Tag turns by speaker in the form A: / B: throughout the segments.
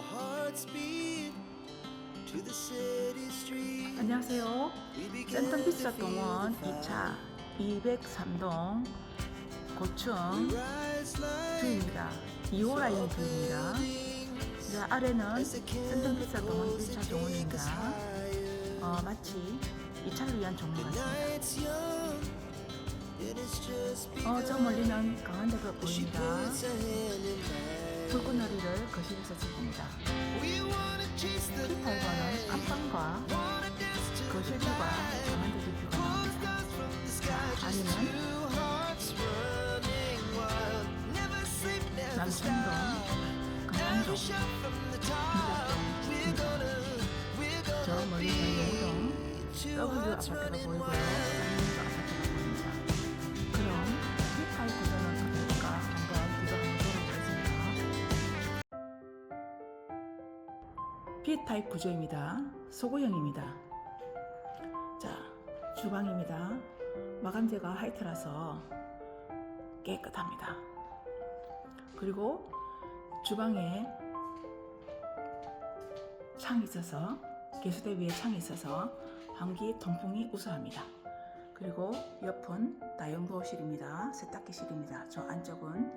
A: hearts beat to the city streets.
B: 안녕하세요.
A: We began
B: 센텀
A: to
B: 피자
A: feel
B: 동원
A: the
B: 2차 203동 고층 뷰입니다. 2호 라인 뷰입니다. 자, 아래는
A: as the
B: 센텀 피자 동원
A: candles
B: 1차
A: take us
B: 정원입니다.
A: higher.
B: 어, 마치 2차를 위한 정원 같습니다. 어, 저. 멀리는 강한대가 보입니다. 불꽃놀이를 거실에서 즐깁니다.
A: We wanna chase the
B: P8번은
A: night.
B: 안방과
A: Wanna dance to
B: 거실 뷰가 강한대 뷰가 나옵니다. 아니면 남천동,
A: we're
B: 저
A: be
B: 용동
A: two
B: W 아파트가 보이고요. P 타입 구조입니다. 소구형입니다. 자, 주방입니다. 마감재가 화이트라서 깨끗합니다. 그리고 주방에 창이 있어서 개수대 위에 창이 있어서 환기 통풍이 우수합니다. 그리고 옆은 다용도실입니다. 세탁기실입니다. 저 안쪽은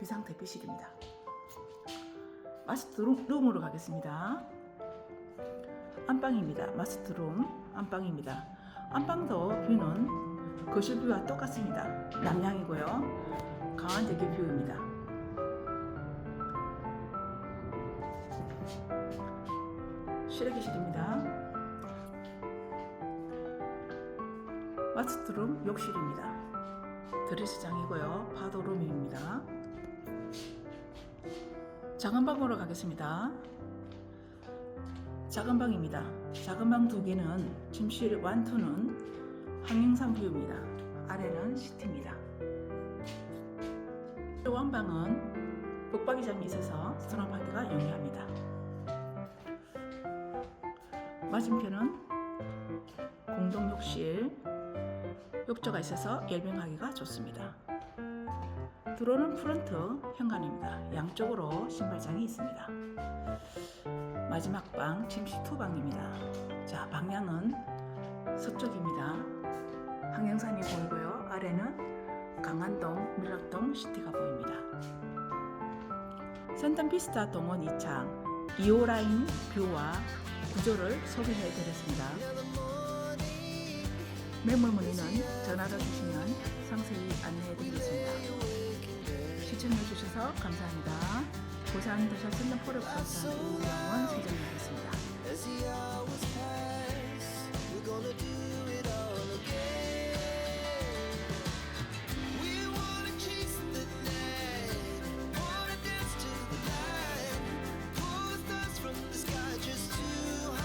B: 비상 대피실입니다. 마스터 룸- 룸으로 가겠습니다. 안방입니다. 마스터룸 안방입니다. 안방도 뷰는 거실 뷰와 똑같습니다. 남향이고요. 강한 대교 뷰입니다. 실외기실입니다. 마스터룸 욕실입니다. 드레스장이고요. 파도룸입니다. 작은 방으로 가겠습니다. 작은 방입니다. 작은 방 두 개는 침실 완투는 항영산 뷰입니다. 아래는 시트입니다. 왕방은 북박이장이 있어서 스노파크가 용이합니다. 맞은편은 공동 욕실, 욕조가 있어서 열병하기가 좋습니다. 들어오는 프런트 현관입니다. 양쪽으로 신발장이 있습니다. 마지막 방 침실 투방입니다. 자 방향은 서쪽입니다. 항영산이 보이고요. 아래는 강한동, 밀락동 시티가 보입니다. 센텀피스타 동원 2창 2호 라인 뷰와 구조를 소개해 드렸습니다. 매물 문의는 전화로 주시면 상세히 안내해 드리겠습니다. 시청해주셔서 감사합니다. 고산도서 쓰는 포르 프로산 우영원 세정이었습니다.